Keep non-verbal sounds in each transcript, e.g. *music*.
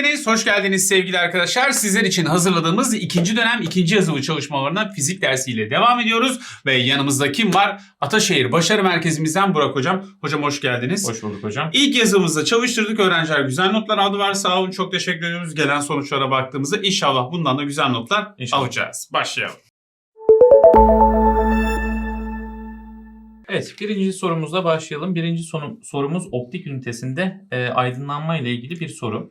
geldiniz, hoş geldiniz sevgili arkadaşlar. Sizler için hazırladığımız ikinci dönem ikinci yazılı çalışmalarına fizik dersiyle devam ediyoruz. Ve yanımızda kim var? Ataşehir Başarı Merkezimizden Burak Hocam. Hocam hoş geldiniz. Hoş bulduk hocam. İlk yazımızda çalıştırdık. Öğrenciler güzel notlar aldılar. Sağ olun çok teşekkür ediyoruz. Gelen sonuçlara baktığımızda inşallah bundan da güzel notlar İnşallah. alacağız. Başlayalım. Evet birinci sorumuzla başlayalım. Birinci sorumuz optik ünitesinde e, aydınlanma ile ilgili bir soru.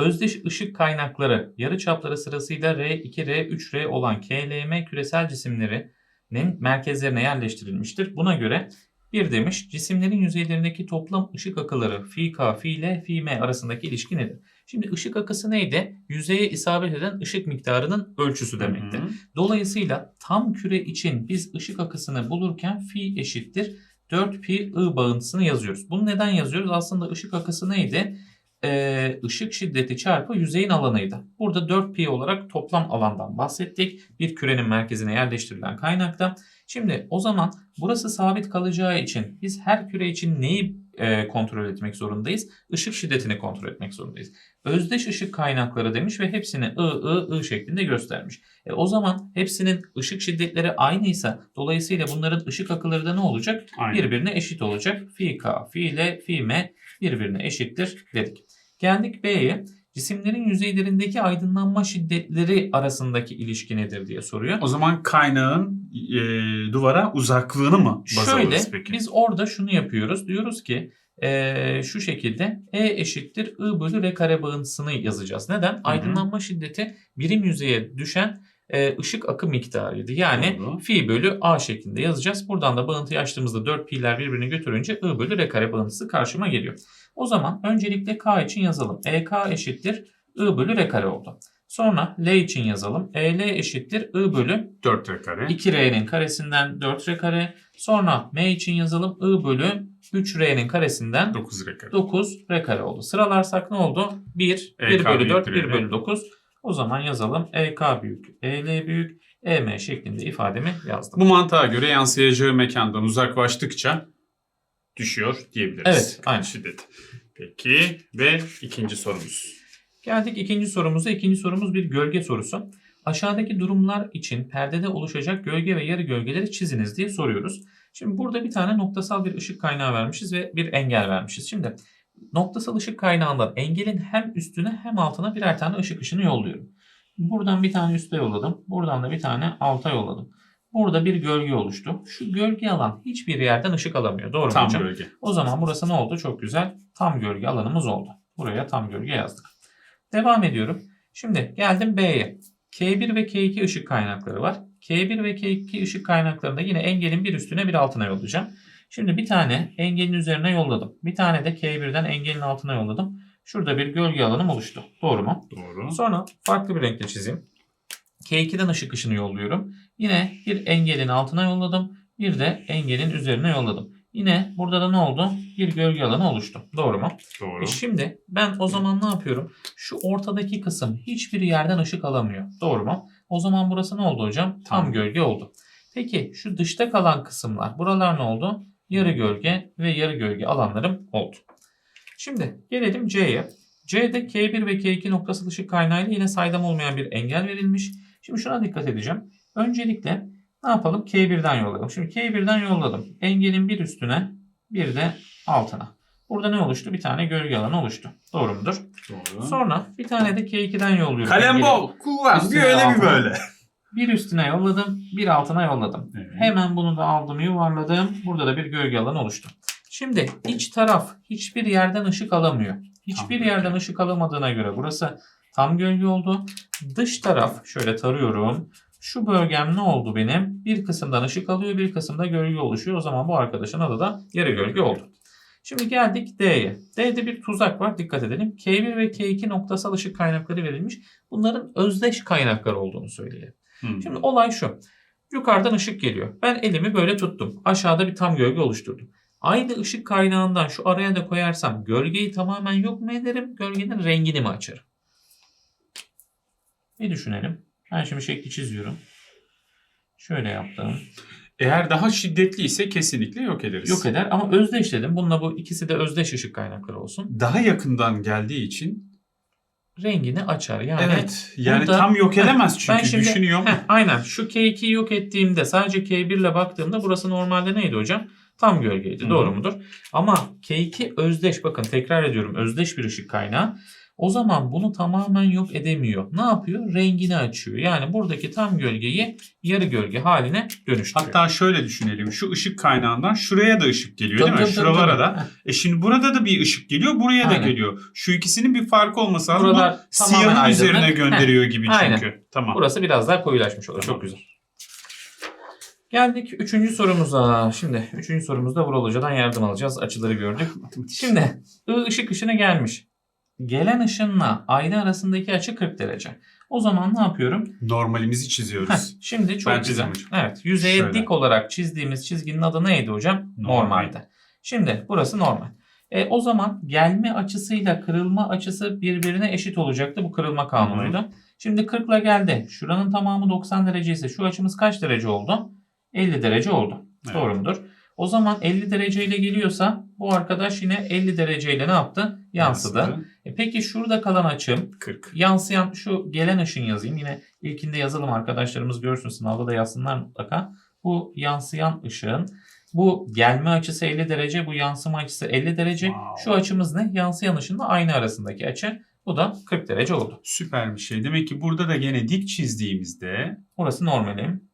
Özdeş ışık kaynakları yarıçapları sırasıyla R2, R3, R olan KLM küresel cisimlerinin merkezlerine yerleştirilmiştir. Buna göre bir demiş cisimlerin yüzeylerindeki toplam ışık akıları phi k phi ile phi m arasındaki ilişki nedir? Şimdi ışık akısı neydi? Yüzeye isabet eden ışık miktarının ölçüsü demekti. Dolayısıyla tam küre için biz ışık akısını bulurken phi eşittir 4 pi i bağıntısını yazıyoruz. Bunu neden yazıyoruz? Aslında ışık akısı neydi? Ee, ışık şiddeti çarpı yüzeyin alanıydı. Burada 4 pi olarak toplam alandan bahsettik. Bir kürenin merkezine yerleştirilen kaynakta. Şimdi o zaman burası sabit kalacağı için biz her küre için neyi e, kontrol etmek zorundayız? Işık şiddetini kontrol etmek zorundayız. Özdeş ışık kaynakları demiş ve hepsini I, I, I şeklinde göstermiş. E, o zaman hepsinin ışık şiddetleri aynıysa dolayısıyla bunların ışık akıları da ne olacak? Aynen. Birbirine eşit olacak. Fi K, Fi L, Fi M birbirine eşittir dedik. Geldik B'ye. Cisimlerin yüzeylerindeki aydınlanma şiddetleri arasındaki ilişki nedir diye soruyor. O zaman kaynağın e, duvara uzaklığını mı baz Şöyle alırız peki? biz orada şunu yapıyoruz. Diyoruz ki eee, şu şekilde E eşittir I bölü R kare bağıntısını yazacağız. Neden? Aydınlanma şiddeti birim yüzeye düşen e, ışık akı miktarıydı. Yani Doğru. fi bölü A şeklinde yazacağız. Buradan da bağıntıyı açtığımızda 4 pi'ler birbirini götürünce I bölü R kare bağıntısı karşıma geliyor. O zaman öncelikle K için yazalım. EK eşittir I bölü R kare oldu. Sonra L için yazalım. EL eşittir I bölü 4 kare. 2R'nin karesinden 4R kare. Sonra M için yazalım. I bölü 3R'nin karesinden 9 kare. 9R kare oldu. Sıralarsak ne oldu? 1, 1 EK bölü 4, büyüktür 1 bölü 9. O zaman yazalım. EK büyük, EL büyük, EM şeklinde ifademi yazdım. Bu mantığa göre yansıyacağı mekandan uzaklaştıkça düşüyor diyebiliriz. Evet, aynen. Şiddet. Peki ve ikinci sorumuz. Geldik ikinci sorumuza. İkinci sorumuz bir gölge sorusu. Aşağıdaki durumlar için perdede oluşacak gölge ve yarı gölgeleri çiziniz diye soruyoruz. Şimdi burada bir tane noktasal bir ışık kaynağı vermişiz ve bir engel vermişiz. Şimdi noktasal ışık kaynağından engelin hem üstüne hem altına birer tane ışık ışını yolluyorum. Buradan bir tane üste yolladım. Buradan da bir tane alta yolladım. Burada bir gölge oluştu. Şu gölge alan hiçbir yerden ışık alamıyor. Doğru mu Tam hocam? bölge. O zaman burası ne oldu? Çok güzel. Tam gölge alanımız oldu. Buraya tam gölge yazdık. Devam ediyorum. Şimdi geldim B'ye. K1 ve K2 ışık kaynakları var. K1 ve K2 ışık kaynaklarında yine engelin bir üstüne bir altına yollayacağım. Şimdi bir tane engelin üzerine yolladım. Bir tane de K1'den engelin altına yolladım. Şurada bir gölge alanım oluştu. Doğru mu? Doğru. Sonra farklı bir renkle çizeyim. K2'den ışık ışını yolluyorum. Yine bir engelin altına yolladım. Bir de engelin üzerine yolladım. Yine burada da ne oldu? Bir gölge alanı oluştu. Doğru mu? Doğru. E şimdi ben o zaman ne yapıyorum? Şu ortadaki kısım hiçbir yerden ışık alamıyor. Doğru mu? O zaman burası ne oldu hocam? Tam Tam. gölge oldu. Peki şu dışta kalan kısımlar buralar ne oldu? Yarı gölge ve yarı gölge alanlarım oldu. Şimdi gelelim C'ye. C'de K1 ve K2 noktasal ışık kaynağıyla yine saydam olmayan bir engel verilmiş. Şimdi şuna dikkat edeceğim. Öncelikle ne yapalım? K1'den yolladım. Şimdi K1'den yolladım. Engelin bir üstüne bir de altına. Burada ne oluştu? Bir tane gölge alanı oluştu. Doğru mudur? Doğru. Sonra bir tane de K2'den yolluyorum. Kalem bol. Kullan. Bir öyle bir böyle. Bir üstüne yolladım, bir altına yolladım. Evet. Hemen bunu da aldım, yuvarladım. Burada da bir gölge alanı oluştu. Şimdi iç taraf hiçbir yerden ışık alamıyor. Hiçbir Tam yerden ışık alamadığına göre burası tam gölge oldu. Dış taraf şöyle tarıyorum. Şu bölgem ne oldu benim? Bir kısımdan ışık alıyor, bir kısımda gölge oluşuyor. O zaman bu arkadaşın adı da yarı gölge oldu. Şimdi geldik D'ye. D'de bir tuzak var. Dikkat edelim. K1 ve K2 noktasal ışık kaynakları verilmiş. Bunların özdeş kaynaklar olduğunu söyleyelim. Hmm. Şimdi olay şu. Yukarıdan ışık geliyor. Ben elimi böyle tuttum. Aşağıda bir tam gölge oluşturdum. Aynı ışık kaynağından şu araya da koyarsam gölgeyi tamamen yok mu ederim? Gölgenin rengini mi açarım? Bir düşünelim. Ben şimdi şekli çiziyorum. Şöyle yaptım. Eğer daha şiddetli ise kesinlikle yok ederiz. Yok eder ama özdeş dedim. Bununla bu ikisi de özdeş ışık kaynakları olsun. Daha yakından geldiği için rengini açar. Yani evet. Yani burada- tam yok edemez çünkü ben şimdi- düşünüyorum. Heh, aynen şu K2'yi yok ettiğimde sadece K1 ile baktığımda burası normalde neydi hocam? Tam gölgeydi. Hı. Doğru mudur? Ama K2 özdeş bakın tekrar ediyorum özdeş bir ışık kaynağı. O zaman bunu tamamen yok edemiyor. Ne yapıyor? Rengini açıyor. Yani buradaki tam gölgeyi yarı gölge haline dönüştürüyor. Hatta şöyle düşünelim. Şu ışık kaynağından şuraya da ışık geliyor Tabii, değil mi? tabii, Şuralara tabii. da. E şimdi burada da bir ışık geliyor, buraya da geliyor. Şu ikisinin bir farkı olması lazım. Buralar Bu tamamen siyahın üzerine gönderiyor gibi Aynen. çünkü. Tamam. Burası biraz daha koyulaşmış olur. Tamam. Çok güzel. Geldik üçüncü sorumuza. Şimdi üçüncü sorumuzda Vural Hoca'dan yardım alacağız. Açıları gördük. *laughs* Şimdi ışık ışına gelmiş. Gelen ışınla ayna arasındaki açı 40 derece. O zaman ne yapıyorum? Normalimizi Heh, çiziyoruz. şimdi çok Ben güzel. Evet, yüzeye Şöyle. dik olarak çizdiğimiz çizginin adı neydi hocam? Normal. Normalde. Şimdi burası normal. E, o zaman gelme açısıyla kırılma açısı birbirine eşit olacaktı. Bu kırılma kanunuydu. Şimdi 40 ile geldi. Şuranın tamamı 90 derece ise şu açımız kaç derece oldu? 50 derece oldu. Evet. Doğru mudur? O zaman 50 dereceyle geliyorsa bu arkadaş yine 50 dereceyle ne yaptı? Yansıdı. E peki şurada kalan açım 40. yansıyan şu gelen ışın yazayım. Yine ilkinde yazalım arkadaşlarımız görsün sınavda da yazsınlar mutlaka. Bu yansıyan ışığın bu gelme açısı 50 derece, bu yansıma açısı 50 derece. Wow. Şu açımız ne? Yansıyan ışınla aynı arasındaki açı. Bu da 40 derece oldu. Süper bir şey. Demek ki burada da gene dik çizdiğimizde Burası normalim.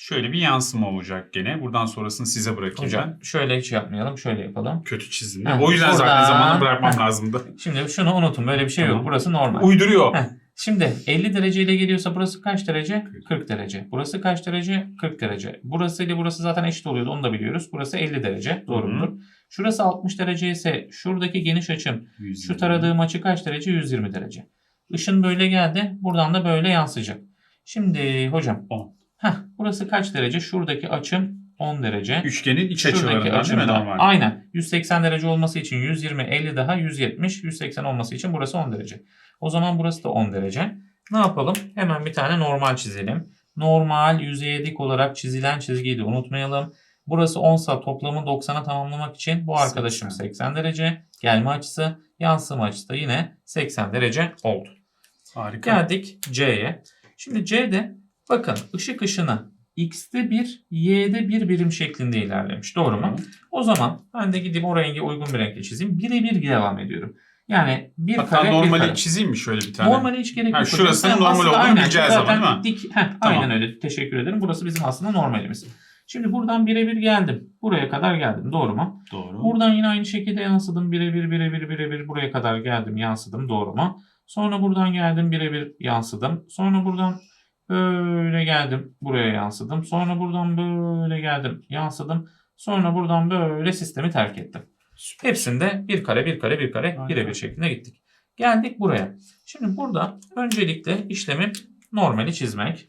Şöyle bir yansıma olacak gene. Buradan sonrasını size bırakayım Hocam şöyle hiç yapmayalım. Şöyle yapalım. Kötü çizdim. Heh, o yüzden zaten buradan- zamanı bırakmam lazımdı. Şimdi şunu unutun. Böyle bir şey yok. Tamam. Burası normal. Uyduruyor. Heh. Şimdi 50 derece ile geliyorsa burası kaç derece? 40 derece. Burası kaç derece? 40 derece. Burası ile burası zaten eşit oluyordu. Onu da biliyoruz. Burası 50 derece. Doğru mudur? Şurası 60 derece ise şuradaki geniş açım şu 120. taradığım açı kaç derece? 120 derece. Işın böyle geldi. Buradan da böyle yansıyacak. Şimdi hocam. 10. Burası kaç derece? Şuradaki açım 10 derece. Üçgenin iç açılarından değil mi normal? Aynen. 180 derece olması için 120, 50 daha 170, 180 olması için burası 10 derece. O zaman burası da 10 derece. Ne yapalım? Hemen bir tane normal çizelim. Normal yüzeye dik olarak çizilen çizgiyi de unutmayalım. Burası 10 sa toplamı 90'a tamamlamak için bu arkadaşım 80. 80 derece. Gelme açısı, yansıma açısı da yine 80 derece oldu. Harika. Geldik C'ye. Şimdi C'de bakın ışık ışını X'te bir, Y'de bir birim şeklinde ilerlemiş. Doğru mu? O zaman ben de gidip o renge uygun bir renkle çizeyim. Birebir devam ediyorum. Yani bir Hatta kare bir normali kare. çizeyim mi şöyle bir tane? Normali hiç gerek Ha, yok. şurasının normal olduğunu bileceğiz ama değil mi? Dik, heh, Tamam. Aynen öyle. Teşekkür ederim. Burası bizim aslında normalimiz. Şimdi buradan birebir geldim. Buraya kadar geldim. Doğru mu? Doğru. Buradan yine aynı şekilde yansıdım. Birebir birebir birebir buraya kadar geldim. Yansıdım. Doğru mu? Sonra buradan geldim. Birebir yansıdım. Sonra buradan böyle geldim. Buraya yansıdım. Sonra buradan böyle geldim. Yansıdım. Sonra buradan böyle sistemi terk ettim. Hepsinde bir kare bir kare bir kare birebir şeklinde gittik. Geldik buraya. Şimdi burada öncelikle işlemi normali çizmek.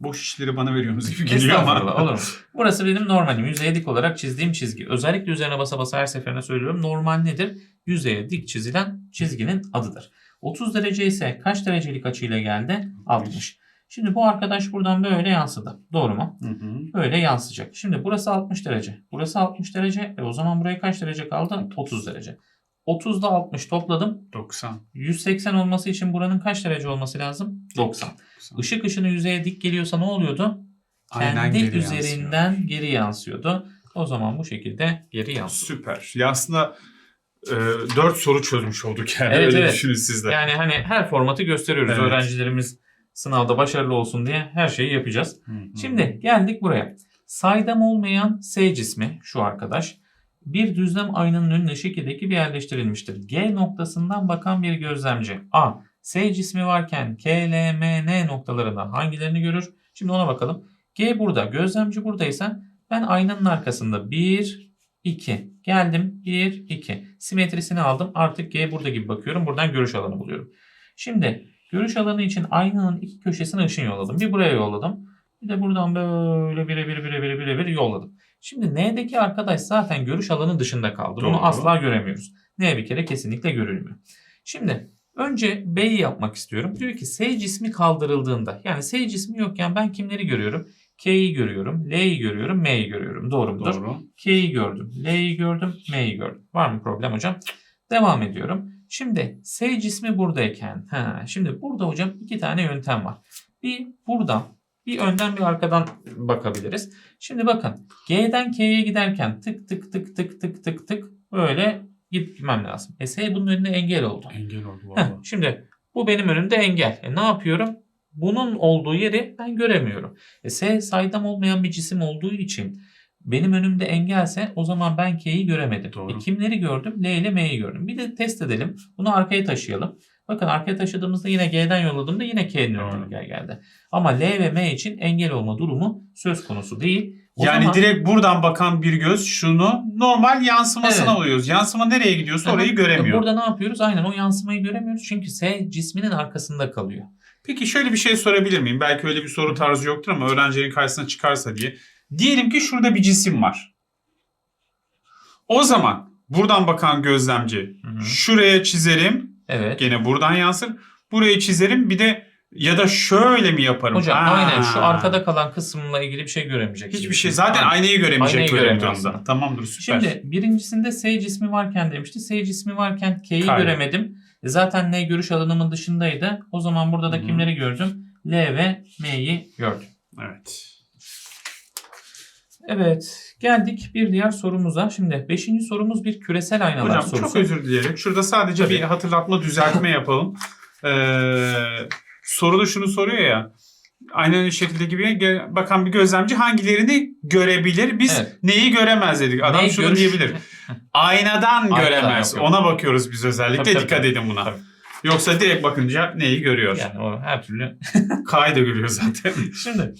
Boş işleri bana veriyorsunuz gibi geliyor ama. Olur mu? Burası benim normalim. Yüzeye dik olarak çizdiğim çizgi. Özellikle üzerine basa basa her seferinde söylüyorum. Normal nedir? Yüzeye dik çizilen çizginin adıdır. 30 derece ise kaç derecelik açıyla geldi? 60. Şimdi bu arkadaş buradan böyle yansıdı. Doğru mu? Hı hı. Böyle yansıyacak. Şimdi burası 60 derece. Burası 60 derece. E o zaman buraya kaç derece kaldı? 30 derece. 30'da 60 topladım. 90. 180 olması için buranın kaç derece olması lazım? 90. Işık ışını yüzeye dik geliyorsa ne oluyordu? Aynen kendi geri yansıyor. üzerinden geri yansıyordu. O zaman bu şekilde geri yansıyor. Süper. Ya aslında e, 4 soru çözmüş olduk yani. Evet, Öyle evet. düşünün siz de. Yani hani her formatı gösteriyoruz. Evet. Öğrencilerimiz sınavda başarılı olsun diye her şeyi yapacağız. Hı hı. Şimdi geldik buraya. Saydam olmayan S cismi şu arkadaş bir düzlem aynanın önüne şekildeki bir yerleştirilmiştir. G noktasından bakan bir gözlemci A. S cismi varken K, L, M, N noktalarında hangilerini görür? Şimdi ona bakalım. G burada, gözlemci buradaysa ben aynanın arkasında 1, 2. Geldim 1, 2. Simetrisini aldım. Artık G burada gibi bakıyorum. Buradan görüş alanı buluyorum. Şimdi görüş alanı için aynanın iki köşesine ışın yolladım. Bir buraya yolladım. Bir de buradan böyle birebir birebir birebir yolladım. Şimdi N'deki arkadaş zaten görüş alanı dışında kaldı. Bunu Doğru. asla göremiyoruz. N bir kere kesinlikle görülmüyor. Şimdi önce B'yi yapmak istiyorum. Diyor ki S cismi kaldırıldığında yani S cismi yokken ben kimleri görüyorum? K'yi görüyorum, L'yi görüyorum, M'yi görüyorum. Doğru mudur? Doğru. K'yi gördüm, L'yi gördüm, M'yi gördüm. Var mı problem hocam? Devam ediyorum. Şimdi S cismi buradayken. Ha, şimdi burada hocam iki tane yöntem var. Bir buradan bir önden bir arkadan bakabiliriz. Şimdi bakın G'den K'ye giderken tık tık tık tık tık tık tık böyle gitmem lazım. E S bunun önüne engel oldu. Engel oldu Heh, valla. şimdi bu benim önümde engel. E ne yapıyorum? Bunun olduğu yeri ben göremiyorum. E S saydam olmayan bir cisim olduğu için benim önümde engelse o zaman ben K'yi göremedim. Doğru. E kimleri gördüm? L ile M'yi gördüm. Bir de test edelim. Bunu arkaya taşıyalım. Bakın arkaya taşıdığımızda yine G'den yolladığımda yine K'nin önüne geldi. Ama L ve M için engel olma durumu söz konusu değil. O yani zaman- direkt buradan bakan bir göz şunu normal yansımasına Evet. alıyoruz. Yansıma nereye gidiyorsa Aha, orayı göremiyor. Burada ne yapıyoruz? Aynen o yansımayı göremiyoruz. Çünkü S cisminin arkasında kalıyor. Peki şöyle bir şey sorabilir miyim? Belki öyle bir soru tarzı yoktur ama öğrencilerin karşısına çıkarsa diye. Diyelim ki şurada bir cisim var. O zaman buradan bakan gözlemci Hı hı. şuraya çizerim. Evet. Gene buradan yansır. Burayı çizerim. Bir de ya da şöyle mi yaparım? Hocam Ha. aynen şu arkada kalan kısımla ilgili bir şey göremeyecek. Hiçbir şey. Zaten Aynen. aynayı göremeyecek Aynayı böyle durumda. Tamamdır süper. Şimdi birincisinde S cismi varken demişti. S cismi varken K'yi göremedim. E Zaten N görüş alanımın dışındaydı. O zaman burada da Hı hı. kimleri gördüm? L ve M'yi gördüm. Evet. Evet geldik bir diğer sorumuza. Şimdi beşinci sorumuz bir küresel aynalar Hocam sorusu. çok özür dilerim. Şurada sadece Tabii. bir hatırlatma düzeltme yapalım. Ee, soruda şunu soruyor ya. Aynı şekilde gibi bakan bir gözlemci hangilerini görebilir? Biz Evet. neyi göremez dedik. Adam Ne şunu görüş- diyebilir. *laughs* Aynadan göremez. yok, yok. Ona bakıyoruz biz özellikle. Tabii, tabii, Dikkat tabii. edin buna. Tabii. Yoksa direkt bakınca neyi görüyor? Yani o her türlü K'yı da görüyor zaten. *laughs* Şimdi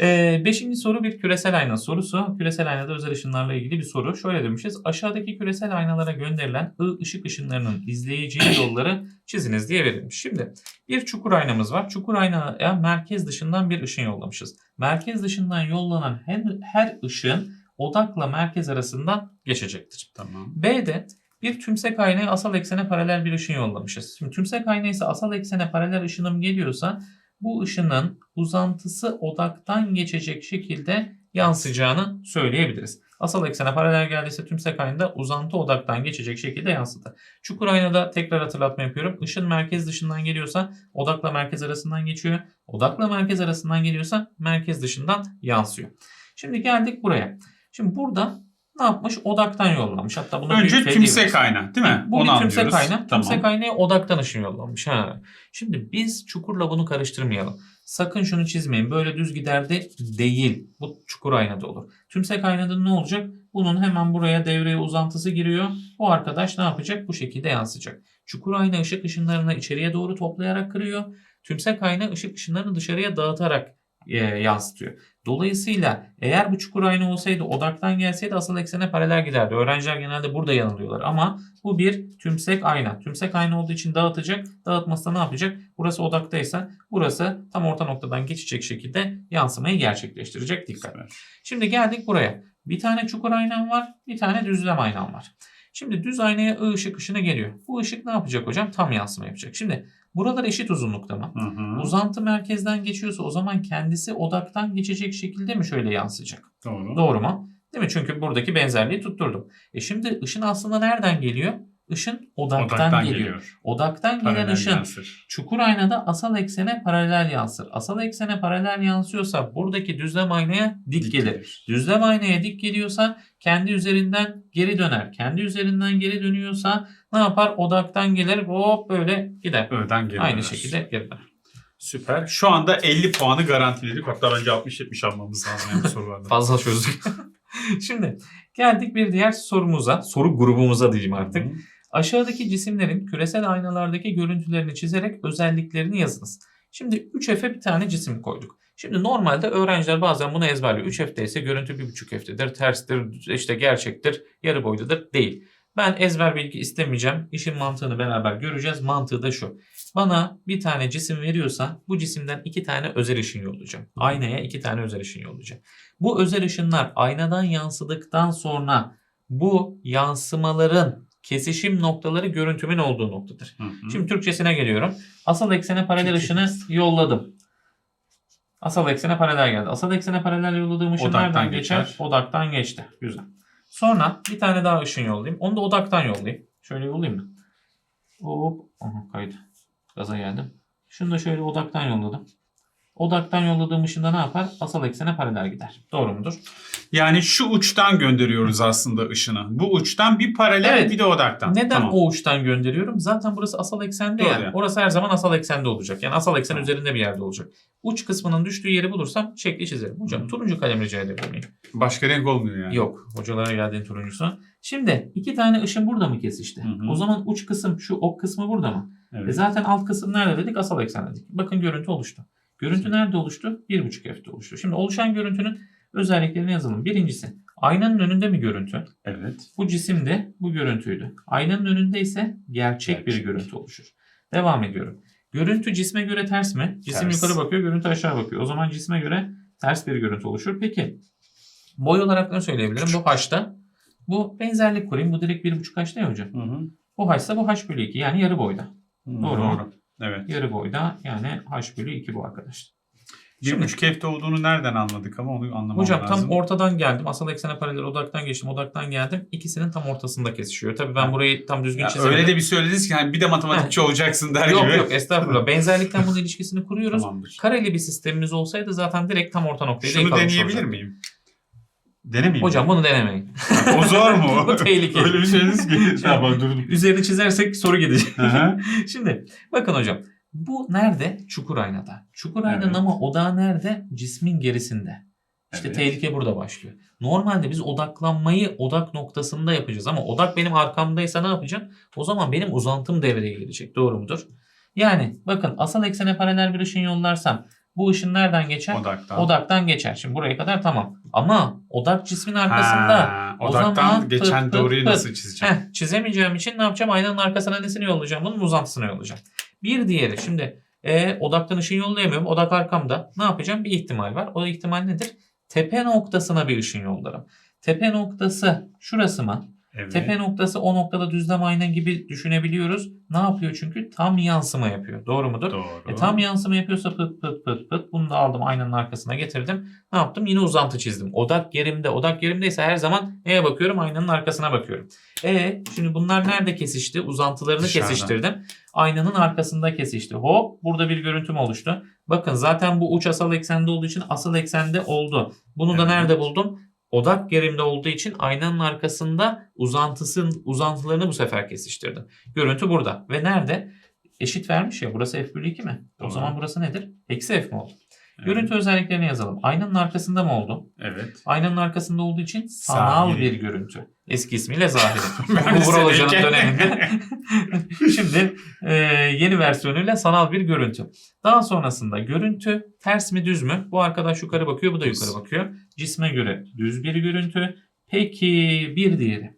e, beşinci soru bir küresel ayna sorusu. Küresel aynada özel ışınlarla ilgili bir soru. Şöyle demişiz. Aşağıdaki küresel aynalara gönderilen I ışık ışınlarının izleyeceği *coughs* yolları çiziniz diye verilmiş. Şimdi bir çukur aynamız var. Çukur aynaya merkez dışından bir ışın yollamışız. Merkez dışından yollanan her, her ışın odakla merkez arasından geçecektir. tamam. B'de bir tümsek aynaya asal eksene paralel bir ışın yollamışız. Şimdi tümsek ayna ise asal eksene paralel ışınım geliyorsa bu ışının uzantısı odaktan geçecek şekilde yansıyacağını söyleyebiliriz. Asal eksene paralel geldiyse tümsek aynada uzantı odaktan geçecek şekilde yansıtır. Çukur aynada tekrar hatırlatma yapıyorum. Işın merkez dışından geliyorsa odakla merkez arasından geçiyor. Odakla merkez arasından geliyorsa merkez dışından yansıyor. Şimdi geldik buraya. Şimdi burada ne yapmış? Odaktan yollamış. Hatta bunu Önce tümsek ayna değil mi? Bu Onu bir tümsek anlıyoruz. ayna. Tamam. Tümsek aynaya odaktan ışın yollamış. Ha. Şimdi biz çukurla bunu karıştırmayalım. Sakın şunu çizmeyin. Böyle düz giderdi değil. Bu çukur aynada olur. Tümsek aynada ne olacak? Bunun hemen buraya devreye uzantısı giriyor. Bu arkadaş ne yapacak? Bu şekilde yansıyacak. Çukur ayna ışık ışınlarını içeriye doğru toplayarak kırıyor. Tümsek ayna ışık ışınlarını dışarıya dağıtarak e, yansıtıyor. Dolayısıyla eğer bu çukur ayna olsaydı odaktan gelseydi asıl eksene paralel giderdi. Öğrenciler genelde burada yanılıyorlar ama bu bir tümsek ayna. Tümsek ayna olduğu için dağıtacak. Dağıtması da ne yapacak? Burası odaktaysa burası tam orta noktadan geçecek şekilde yansımayı gerçekleştirecek. Dikkat. Şimdi geldik buraya. Bir tane çukur aynam var. Bir tane düzlem aynam var. Şimdi düz aynaya I ışık ışını geliyor. Bu ışık ne yapacak hocam? Tam yansıma yapacak. Şimdi buralar eşit uzunlukta mı? Hı hı. Uzantı merkezden geçiyorsa o zaman kendisi odaktan geçecek şekilde mi şöyle yansıyacak? Doğru. Doğru mu? Değil mi? Çünkü buradaki benzerliği tutturdum. E şimdi ışın aslında nereden geliyor? Işın odaktan, Odaktan geliyor. geliyor. Odaktan gelen Paralel ışın yansır. çukur aynada asal eksene paralel yansır. Asal eksene paralel yansıyorsa buradaki düzlem aynaya dik, Dik gelir. gelir. Düzlem aynaya dik geliyorsa kendi üzerinden geri döner. Kendi üzerinden geri dönüyorsa ne yapar? Odaktan gelir hop böyle gider. Öden geri Aynı döner. şekilde geri döner. Süper. Şu anda 50 puanı garantiledik. Hatta bence 60-70 almamız lazım yani sorularda. *laughs* Fazla çözdük. *laughs* Şimdi geldik bir diğer sorumuza. Soru grubumuza diyeyim artık. Hı. Aşağıdaki cisimlerin küresel aynalardaki görüntülerini çizerek özelliklerini yazınız. Şimdi 3F'e bir tane cisim koyduk. Şimdi normalde öğrenciler bazen bunu ezberliyor. 3F'de ise görüntü 1.5F'dedir, terstir, işte gerçektir, yarı boydadır değil. Ben ezber bilgi istemeyeceğim. İşin mantığını beraber göreceğiz. Mantığı da şu. Bana bir tane cisim veriyorsa bu cisimden iki tane özel ışın yollayacağım. Aynaya iki tane özel ışın yollayacağım. Bu özel ışınlar aynadan yansıdıktan sonra bu yansımaların kesişim noktaları görüntümün olduğu noktadır. Hı hı. Şimdi Türkçesine geliyorum. Asal eksene paralel ışını yolladım. Asal eksene paralel geldi. Asal eksene paralel yolladığım ışın Odaktan nereden geçer? geçer. Odaktan geçti. Güzel. Sonra bir tane daha ışın yollayayım. Onu da odaktan yollayayım. Şöyle yollayayım mı? Hop. Aha, kaydı. Gaza geldim. Şunu da şöyle odaktan yolladım. Odaktan yolladığım ışında ne yapar? Asal eksene paralel gider. Doğru mudur? Yani şu uçtan gönderiyoruz aslında ışını. Bu uçtan bir paralel Evet. bir de odaktan. Neden Tamam. o uçtan gönderiyorum? Zaten burası asal eksende Doğru ya. ya. Orası her zaman asal eksende olacak. Yani asal eksen üzerinde bir yerde olacak. Uç kısmının düştüğü yeri bulursam şekli çizerim. Hocam turuncu kalem rica edebilir miyim? Başka renk olmuyor yani. Yok. Hocalara geldiğin turuncusu. Şimdi iki tane ışın burada mı kesişti? Hı hı. O zaman uç kısım şu ok kısmı burada mı? E Evet. zaten alt kısım nerede dedik? Asal eksen dedik. Bakın görüntü oluştu. Görüntü nerede oluştu? 1.5 F'de oluştu. Şimdi oluşan görüntünün özelliklerini yazalım. Birincisi aynanın önünde mi görüntü? Evet. Bu cisimde bu görüntüydü. Aynanın önünde ise gerçek, bir Gerçek. görüntü oluşur. Devam ediyorum. Görüntü cisme göre ters mi? Cisim Ters. yukarı bakıyor, görüntü aşağı bakıyor. O zaman cisme göre ters bir görüntü oluşur. Peki boy olarak ne söyleyebilirim? Bu haçta. Bu benzerlik kurayım. Bu direkt 1.5 haç değil mi hocam? Hı hı. Bu haçsa bu h bölü 2 yani yarı boyda. Hı, Doğru mu? Evet. Yarı boyda yani h bölü 2 bu arkadaşlar. Bir Şimdi- F'de olduğunu nereden anladık ama onu anlamam Hocam lazım. tam ortadan geldim. Asal eksene paralel odaktan geçtim. Odaktan geldim. İkisinin tam ortasında kesişiyor. Tabii ben burayı tam düzgün çizemedim. öyle de bir söylediniz ki hani bir de matematikçi *laughs* olacaksın der Yok gibi. yok estağfurullah. *laughs* Benzerlikten bunun ilişkisini kuruyoruz. Tamamdır. Kareli bir sistemimiz olsaydı zaten direkt tam orta noktaya Şunu deneyebilir olacaktı. miyim? Denemeyeyim. Hocam bunu denemeyin. o zor mu? *laughs* Bu tehlikeli. Öyle bir şeyiniz ki. *laughs* tamam durdum. Üzerini çizersek soru gidecek. *laughs* Şimdi bakın hocam. Bu nerede? Çukur aynada. Çukur aynanın Evet. ama odağı nerede? Cismin gerisinde. İşte Evet. tehlike burada başlıyor. Normalde biz odaklanmayı odak noktasında yapacağız ama odak benim arkamdaysa ne yapacağım? O zaman benim uzantım devreye girecek. Doğru mudur? Yani bakın asal eksene paralel bir ışın yollarsam bu ışın nereden geçer? Odaktan. Odaktan geçer. Şimdi buraya kadar tamam. Ama odak cismin arkasında. Ha, O odaktan zaman geçen pıt doğruyu pıt. nasıl çizeceğim? Heh, çizemeyeceğim için ne yapacağım? Aynanın arkasına nesini yollayacağım? Bunun uzantısını yollayacağım. Bir diğeri şimdi e, odaktan ışın yollayamıyorum. Odak arkamda. Ne yapacağım? Bir ihtimal var. O ihtimal nedir? Tepe noktasına bir ışın yollarım. Tepe noktası şurası mı? Evet. Tepe noktası o noktada düzlem ayna gibi düşünebiliyoruz. Ne yapıyor çünkü? Tam yansıma yapıyor. Doğru mudur? Doğru. E, tam yansıma yapıyorsa pıt pıt pıt pıt. Bunu da aldım aynanın arkasına getirdim. Ne yaptım? Yine uzantı çizdim. Odak yerimde. Odak yerimdeyse her zaman neye bakıyorum? Aynanın arkasına bakıyorum. E şimdi bunlar nerede kesişti? Uzantılarını Dışarıda. kesiştirdim. Aynanın arkasında kesişti. Hop burada bir görüntüm oluştu. Bakın zaten bu uç asal eksende olduğu için asal eksende oldu. Bunu da Evet. nerede buldum? Odak yerimde olduğu için aynanın arkasında uzantısın uzantılarını bu sefer kesiştirdim. Görüntü burada. Ve nerede? Eşit vermiş ya. Burası f bölü 2 mi? O zaman burası nedir? Eksi f mi oldu? Görüntü özelliklerini yazalım. Aynanın arkasında mı oldu? Evet. Aynanın arkasında olduğu için sanal Zahiri. bir görüntü. Eski ismiyle zahiri. Bu Vural Hoca'nın döneminde. *laughs* Şimdi e, yeni versiyonuyla sanal bir görüntü. Daha sonrasında görüntü ters mi düz mü? Bu arkadaş yukarı bakıyor, bu da yukarı bakıyor. Cisme göre düz bir görüntü. Peki bir diğeri.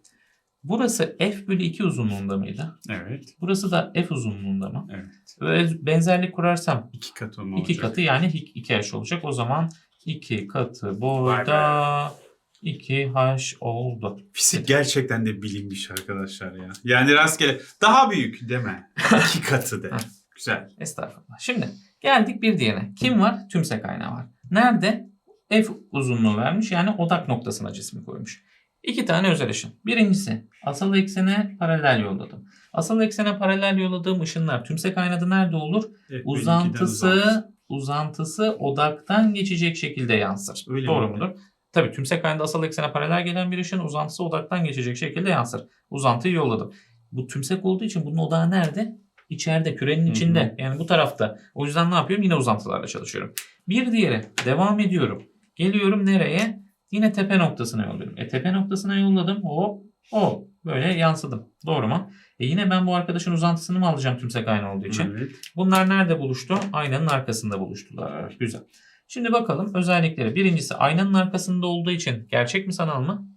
Burası f bölü 2 uzunluğunda mıydı? Evet. Burası da f uzunluğunda mı? Evet. Ve benzerlik kurarsam İki katı mı iki olacak? katı yani 2 h olacak. O zaman 2 katı boyda 2 h oldu. Fizik gerçekten de bilinmiş arkadaşlar ya. Yani rastgele daha büyük deme. İki *laughs* katı de. Güzel. Estağfurullah. Şimdi geldik bir diğerine. Kim var? Tümsek ayna var. Nerede? F uzunluğu vermiş yani odak noktasına cismi koymuş. İki tane özel ışın. Birincisi asal eksene paralel yolladım. Asal eksene paralel yolladığım ışınlar tümsek aynada nerede olur? İkiden Uzantısı uzantı. uzantısı odaktan geçecek şekilde yansır. Öyle Doğru mi? mudur? Tabii tümsek aynada asal eksene paralel gelen bir ışın uzantısı odaktan geçecek şekilde yansır. Uzantıyı yolladım. Bu tümsek olduğu için bunun odağı nerede? İçeride, kürenin Hı hı. içinde. Yani bu tarafta. O yüzden ne yapıyorum? Yine uzantılarla çalışıyorum. Bir diğeri. Devam ediyorum. Geliyorum nereye? Yine tepe noktasına yolluyorum. E tepe noktasına yolladım. Hop hop. Böyle yansıdım. Doğru mu? E yine ben bu arkadaşın uzantısını mı alacağım tümsek ayna olduğu için? Evet. Bunlar nerede buluştu? Aynanın arkasında buluştular. Güzel. Şimdi bakalım özellikleri. Birincisi aynanın arkasında olduğu için gerçek mi sanal mı?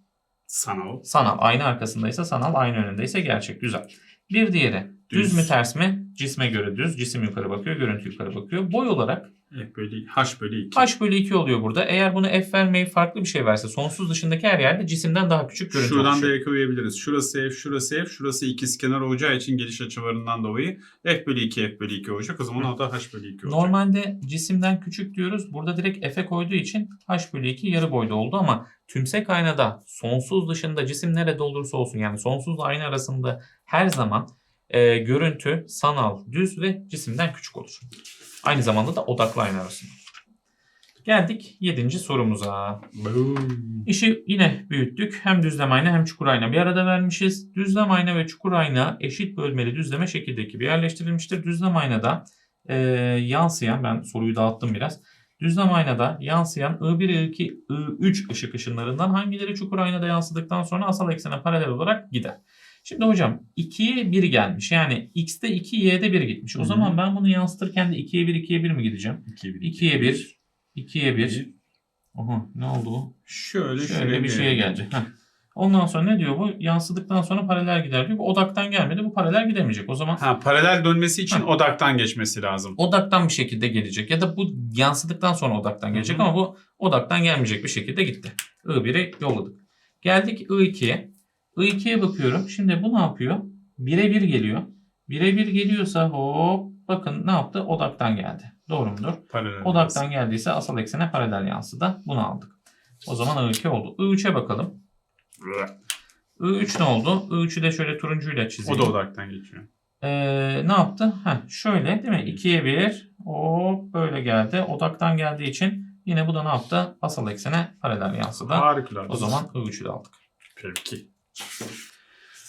Sanal. Sanal. Ayna arkasındaysa sanal, ayna önündeyse gerçek. Güzel. Bir diğeri düz, Düz. mü ters mi? Cisme göre düz. Cisim yukarı bakıyor, görüntü yukarı bakıyor. Boy olarak F bölü H bölü 2. h bölü 2 oluyor burada. Eğer bunu f vermeyip farklı bir şey verse sonsuz dışındaki her yerde cisimden daha küçük görüntü Şuradan da oluşuyor. yakalayabiliriz. Şurası F, şurası F, şurası ikizkenar olacağı için geliş açılarından dolayı F bölü 2, F bölü 2 olacak. O zaman o da H bölü 2 olacak. Normalde cisimden küçük diyoruz. Burada direkt f'e koyduğu için h bölü 2 yarı boyda oldu ama tümsek aynada sonsuz dışında cisim nerede olursa olsun yani sonsuzla ayna arasında her zaman e, görüntü sanal, düz ve cisimden küçük olur. Aynı zamanda da odaklı ayna arasında. Geldik 7. sorumuza. İşi yine büyüttük. Hem düzlem ayna hem çukur ayna bir arada vermişiz. Düzlem ayna ve çukur ayna eşit bölmeli düzleme şekildeki bir yerleştirilmiştir. Düzlem aynada e, yansıyan, ben soruyu dağıttım biraz. Düzlem aynada yansıyan I1, I2, I3 ışık ışınlarından hangileri çukur aynada yansıdıktan sonra asal eksene paralel olarak gider? Şimdi hocam 2'ye 1 gelmiş. Yani x'te 2, y'de 1 gitmiş. O Hı hı. zaman ben bunu yansıtırken de 2'ye 1, 2'ye 1 mi gideceğim? 2'ye 1, 2'ye 1. Oha ne oldu bu? Şöyle, Şöyle bir şeye gelecek. Heh. Ondan sonra ne diyor bu? Yansıdıktan sonra paralel gider diyor. Bu odaktan gelmedi. Bu paralel gidemeyecek. O zaman Ha, paralel dönmesi için Ha. odaktan geçmesi lazım. odaktan bir şekilde gelecek. Ya da bu yansıdıktan sonra odaktan gelecek Hı hı. ama bu odaktan gelmeyecek bir şekilde gitti. I1'i yolladık. Geldik I2'ye. I2'ye bakıyorum. Şimdi bu ne yapıyor? 1'e 1 geliyor. 1'e 1 geliyorsa hop bakın ne yaptı? Odaktan geldi. Doğru mudur? Paralel. Odaktan geldiyse asal eksene paralel yansıdı. Bunu aldık. O zaman I2 oldu. I3'e bakalım. I3 ne oldu? I3'ü de şöyle turuncuyla O çizeyim. da odaktan geçiyor. Ee, ne yaptı? Heh, şöyle değil mi? 2'ye 1. Hop böyle geldi. Odaktan geldiği için yine bu da ne yaptı? Asal eksene paralel yansıdı. Harikulade. O zaman I3'ü de aldık. Peki.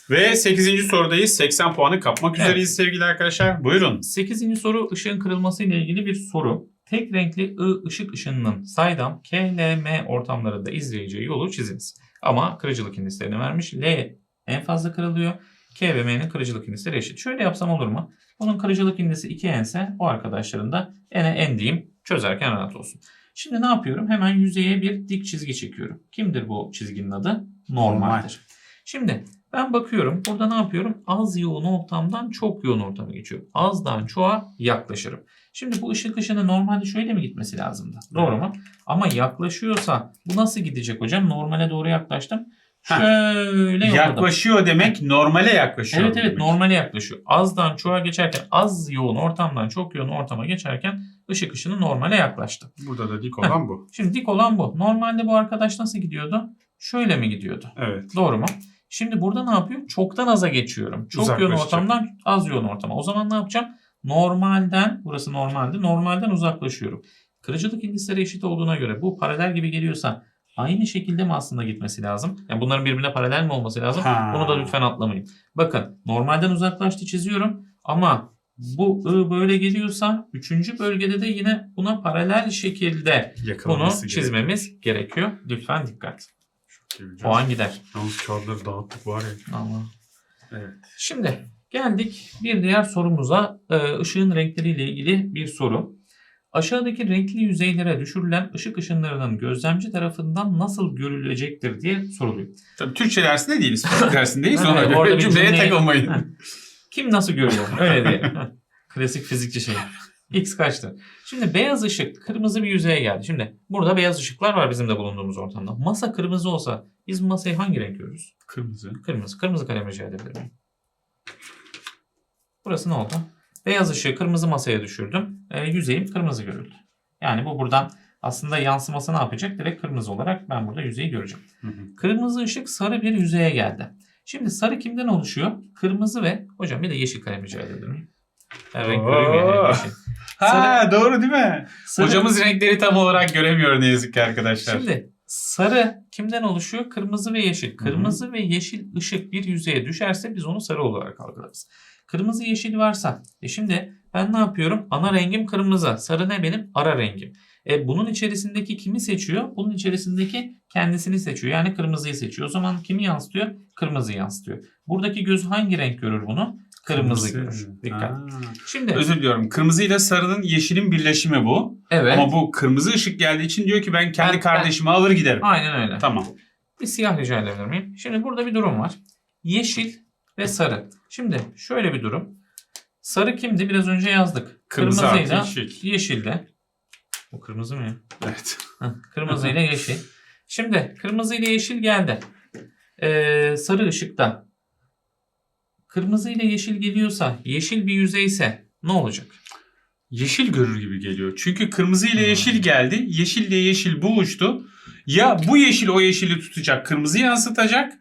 Ve 8. sorudayız. 80 puanı kapmak Evet. üzereyiz sevgili arkadaşlar. Buyurun. 8. soru ışığın kırılması ile ilgili bir soru. Tek renkli I ışık ışınının saydam K, L, M ortamlarında izleyeceği yolu çiziniz. Ama kırıcılık indislerini vermiş. L en fazla kırılıyor. K ve M'nin kırıcılık indisleri eşit. Şöyle yapsam olur mu? Bunun kırıcılık indisi 2 n'se o arkadaşların da n'e n diyeyim. Çözerken rahat olsun. Şimdi ne yapıyorum? Hemen yüzeye bir dik çizgi çekiyorum. Kimdir bu çizginin adı? Normaldir. Şimdi ben bakıyorum burada ne yapıyorum? Az yoğun ortamdan çok yoğun ortama geçiyorum. Azdan çoğa yaklaşırım. Şimdi bu ışık ışını normalde şöyle mi gitmesi lazımdı? Doğru mu? Ama yaklaşıyorsa bu nasıl gidecek hocam? Normale doğru yaklaştım. Şöyle yolladım. Yaklaşıyor demek normale yaklaşıyor. Evet evet demek. normale yaklaşıyor. Azdan çoğa geçerken az yoğun ortamdan çok yoğun ortama geçerken ışık ışını normale yaklaştı. Burada da dik olan bu. *laughs* Şimdi dik olan bu. Normalde bu arkadaş nasıl gidiyordu? Şöyle mi gidiyordu? Evet. Doğru mu? Şimdi burada ne yapıyor? Çoktan aza geçiyorum. Çok yoğun ortamdan az yoğun ortama. O zaman ne yapacağım? Normalden, burası normaldi. Normalden uzaklaşıyorum. Kırıcılık indisleri eşit olduğuna göre bu paralel gibi geliyorsa aynı şekilde mi aslında gitmesi lazım? Yani bunların birbirine paralel mi olması lazım? Ha. Bunu da lütfen atlamayın. Bakın normalden uzaklaştı çiziyorum ama bu I böyle geliyorsa üçüncü bölgede de yine buna paralel şekilde bunu çizmemiz gerekiyor. Lütfen dikkat. Gerekiyor. Puan gider. Yalnız kağıtları dağıttık var ya. Allah. Evet. Şimdi geldik bir diğer sorumuza. Ee, ışığın renkleriyle ilgili bir soru. Aşağıdaki renkli yüzeylere düşürülen ışık ışınlarının gözlemci tarafından nasıl görülecektir diye soruluyor. Tabii Türkçe dersinde değiliz. Dersindeyiz. *laughs* Evet, Ona orada cümleye cümleyi- *laughs* takılmayın. Kim nasıl görüyor? Öyle diye. *laughs* Klasik fizikçi şey. X kaçtı? Şimdi beyaz ışık kırmızı bir yüzeye geldi. Şimdi burada beyaz ışıklar var bizim de bulunduğumuz ortamda. Masa kırmızı olsa biz masayı hangi renk görürüz? Kırmızı. Kırmızı. Kırmızı kalem rica edebilir miyim? Burası ne oldu? Beyaz ışığı kırmızı masaya düşürdüm. E, yüzeyim kırmızı görüldü. Yani bu buradan aslında yansıması ne yapacak? Direkt kırmızı olarak ben burada yüzeyi göreceğim. Hı hı. Kırmızı ışık sarı bir yüzeye geldi. Şimdi sarı kimden oluşuyor? Kırmızı ve hocam bir de yeşil kalem rica edebilir Oo. görüyorum ya, yeşil. Ha doğru değil mi? Sarı- Hocamız renkleri tam olarak göremiyor ne yazık ki arkadaşlar. Şimdi sarı kimden oluşuyor? Kırmızı ve yeşil. Kırmızı ve yeşil ışık bir yüzeye düşerse biz onu sarı olarak algılarız. Kırmızı yeşil varsa e şimdi ben ne yapıyorum? Ana rengim kırmızı. Sarı ne benim? Ara rengim. E bunun içerisindeki kimi seçiyor? Bunun içerisindeki kendisini seçiyor. Yani kırmızıyı seçiyor. O zaman kimi yansıtıyor? Kırmızıyı yansıtıyor. Buradaki göz hangi renk görür bunu? Kırmızı. Dikkat. Ha. Şimdi Özür diliyorum. Kırmızı ile sarının yeşilin birleşimi bu. evet. Ama bu kırmızı ışık geldiği için diyor ki ben kendi Ben- ben- kardeşimi alır giderim. Aynen öyle. Tamam. Bir siyah rica edebilir miyim? Şimdi burada bir durum var. Yeşil ve sarı. Şimdi şöyle bir durum. Sarı kimdi? Biraz önce yazdık. Kırmızı Kırmızıyla artı yeşil. yeşilde. Bu kırmızı mı ya? Evet. Heh, Kırmızıyla yeşil. Şimdi kırmızı ile yeşil geldi. Ee, sarı ışıkta. Kırmızı ile yeşil geliyorsa, yeşil bir yüzeyse ne olacak? Yeşil görür gibi geliyor. Çünkü kırmızı ile Hmm. yeşil geldi. Yeşil ile yeşil buluştu. Ya bu yeşil o yeşili tutacak, kırmızı yansıtacak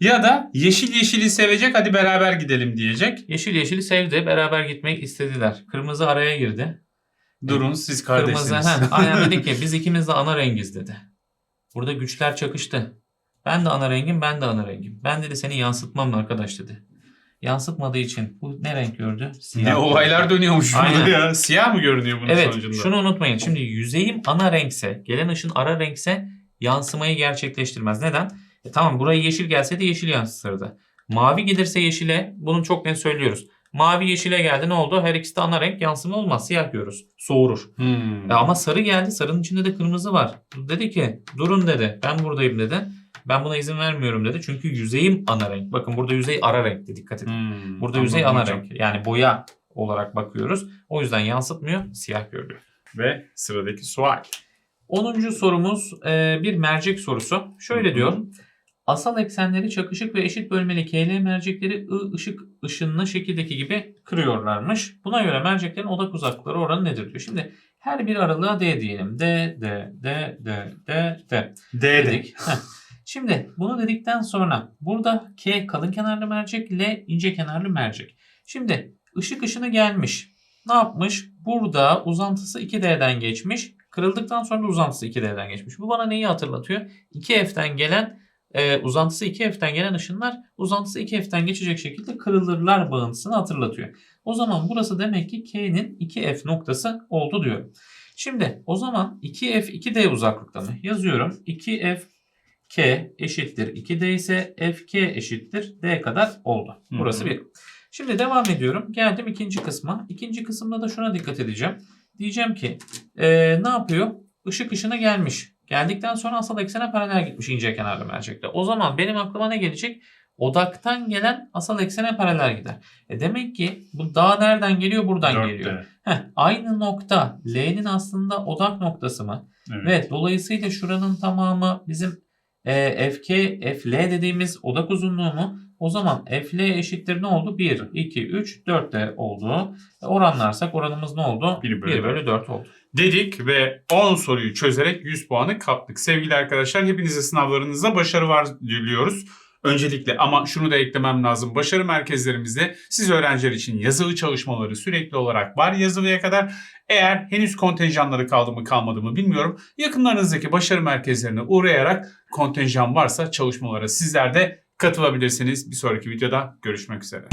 Ya da yeşil yeşili sevecek hadi beraber gidelim diyecek. Yeşil yeşili sevdi. Beraber gitmek istediler. Kırmızı araya girdi. Durun siz Kırmızı kardeşsiniz. he, aynen dedi ki *laughs* biz ikimiz de ana rengiz dedi. Burada güçler çakıştı. Ben de ana rengim ben de ana rengim. Ben dedi seni yansıtmam arkadaş dedi. Yansıtmadığı için bu ne renk gördü? Siyah. ne olaylar dönüyormuş burada ya. Siyah mı görünüyor bunun Evet sonucunda? şunu unutmayın. Şimdi yüzeyim ana renkse gelen ışın ara renkse yansımayı gerçekleştirmez. Neden? E tamam buraya yeşil gelse de yeşil yansıtırdı. Mavi gelirse yeşile bunu çok net söylüyoruz. Mavi yeşile geldi ne oldu? Her ikisi de ana renk yansıma olmaz. Siyah görürüz. Soğurur. Hmm. E ama sarı geldi. Sarının içinde de kırmızı var. Dedi ki durun dedi. Ben buradayım dedi. Ben buna izin vermiyorum dedi. Çünkü yüzeyim ana renk. Bakın burada yüzey ara renkti dikkat edin. Hmm, Burada yüzey ana hocam. renk. Yani boya olarak bakıyoruz. O yüzden yansıtmıyor. Siyah görülüyor. Ve sıradaki sual. 10. sorumuz e, bir mercek sorusu. Şöyle Hı hı. diyor. Asal eksenleri çakışık ve eşit bölmeli KL mercekleri I ışık ışınını şekildeki gibi kırıyorlarmış. Buna göre merceklerin odak uzaklıkları oranı nedir diyor. Şimdi her bir aralığa D diyelim. D, D, D, D, D, D D dedik. *laughs* Şimdi bunu dedikten sonra burada K kalın kenarlı mercek, L ince kenarlı mercek. Şimdi ışık ışını gelmiş. Ne yapmış? Burada uzantısı 2D'den geçmiş. Kırıldıktan sonra uzantısı 2D'den geçmiş. Bu bana neyi hatırlatıyor? 2F'ten gelen e, uzantısı 2F'ten gelen ışınlar uzantısı 2F'ten geçecek şekilde kırılırlar bağıntısını hatırlatıyor. O zaman burası demek ki K'nin 2F noktası oldu diyorum. Şimdi o zaman 2F 2D uzaklıkta mı? Yazıyorum. 2F K eşittir 2D ise FK eşittir D kadar oldu. Burası Hı hı. bir. Şimdi devam ediyorum. Geldim ikinci kısma. İkinci kısımda da şuna dikkat edeceğim. Diyeceğim ki eee, ne yapıyor? Işık ışına gelmiş. Geldikten sonra asal eksene paralel gitmiş ince kenarlı mercekte. O zaman benim aklıma ne gelecek? Odaktan gelen asal eksene paralel gider. E demek ki bu dağ nereden geliyor? Buradan Dört geliyor. Heh, aynı nokta L'nin aslında odak noktası mı? Evet. Ve dolayısıyla şuranın tamamı bizim e, FK, FL dediğimiz odak uzunluğu mu? O zaman FL eşittir ne oldu? 1, 2, 3, 4 de oldu. E, Oranlarsak oranımız ne oldu? Bir 1 bölü bölü, 4 oldu. Dedik ve 10 soruyu çözerek 100 puanı kaptık. Sevgili arkadaşlar hepinize sınavlarınızda başarı var diliyoruz. Öncelikle ama şunu da eklemem lazım. Başarı merkezlerimizde siz öğrenciler için yazılı çalışmaları sürekli olarak var yazılıya kadar. Eğer henüz kontenjanları kaldı mı kalmadı mı bilmiyorum. Yakınlarınızdaki başarı merkezlerine uğrayarak kontenjan varsa çalışmalara sizler de katılabilirsiniz. Bir sonraki videoda görüşmek üzere.